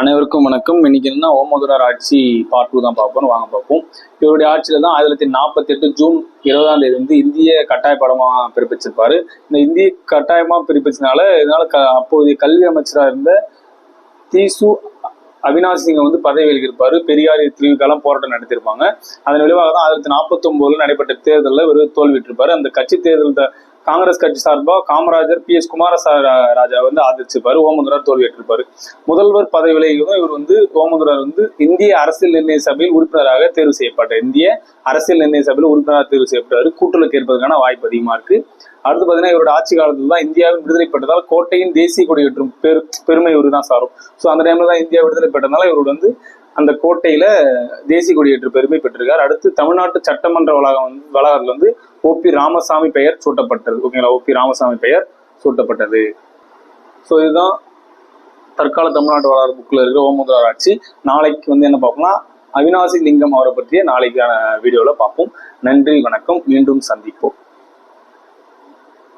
அனைவருக்கும் வணக்கம். இன்னைக்கு என்ன ஓமதுரார் ஆட்சி பார்ட் டூ தான் பார்ப்போம் வாங்க பார்ப்போம். இவருடைய ஆட்சியில தான் ஆயிரத்தி தொள்ளாயிரத்தி நாற்பத்தி எட்டு ஜூன் இருபதாம் தேதி வந்து இந்திய கட்டாய படமா பிறப்பிச்சிருப்பாரு. இந்த இந்திய கட்டாயமா பிறப்பிச்சதுனால இதனால க அப்போதைய கல்வி அமைச்சராக இருந்த தீசு அவினாஷ் சிங்கை வந்து பதவி விலகியிருப்பாரு பெரியார் திருவிக்காலம் போராட்டம் நடத்தியிருப்பாங்க. அதன் விளைவாக தான் ஆயிரத்தி நாற்பத்தி ஒன்பதுல நடைபெற்ற தேர்தலில் இவர் தோல்விட்டிருப்பாரு அந்த கட்சி தேர்தல் காங்கிரஸ் கட்சி சார்பா காமராஜர் பி எஸ் குமார ராஜா வந்து ஆதரிச்சிருப்பாரு ஓமந்துரார் தோல்வியேற்றிருப்பாரு. முதல்வர் பதவி விலகியதும் இவர் வந்து ஓமந்துரார் வந்து இந்திய அரசியல் நிர்ணய சபையில் உறுப்பினராக தேர்வு செய்யப்பட்டார். இந்திய அரசியல் நிர்ணய சபையில் உறுப்பினராக தேர்வு செய்யப்பட்டாரு. கூட்டலுக்கு ஏற்பதற்கான வாய்ப்பு அதிகமா இருக்கு. அடுத்து பார்த்தீங்கன்னா இவரோட ஆட்சி காலத்தில் தான் இந்தியாவின் விடுதலை பெற்றதால் கோட்டையின் தேசிய கொடி ஏற்றும் பெரு பெருமை இவரு தான் சாரும். ஸோ அந்த டைம்ல தான் இந்தியா விடுதலை பெற்றதுனால இவர் வந்து அந்த கோட்டையில தேசிய கொடியேற்று பெருமை பெற்றிருக்கார். அடுத்து தமிழ்நாட்டு சட்டமன்ற வளாகம் வந்து வளாகத்தில் வந்து ஓபி ராமசாமி பெயர் சூட்டப்பட்டது. ஓகேங்களா? ஓபி ராமசாமி பெயர் சூட்டப்பட்டது. ஸோ இதுதான் தற்கால தமிழ்நாட்டு வரலாறு புக்கில் இருக்கிற ஓமுதலார் ஆட்சி. நாளைக்கு வந்து என்ன பார்ப்போம்னா அவினாசி லிங்கம் அவரை பற்றிய நாளைக்கான வீடியோவில் பார்ப்போம். நன்றி வணக்கம். மீண்டும் சந்திப்போம்.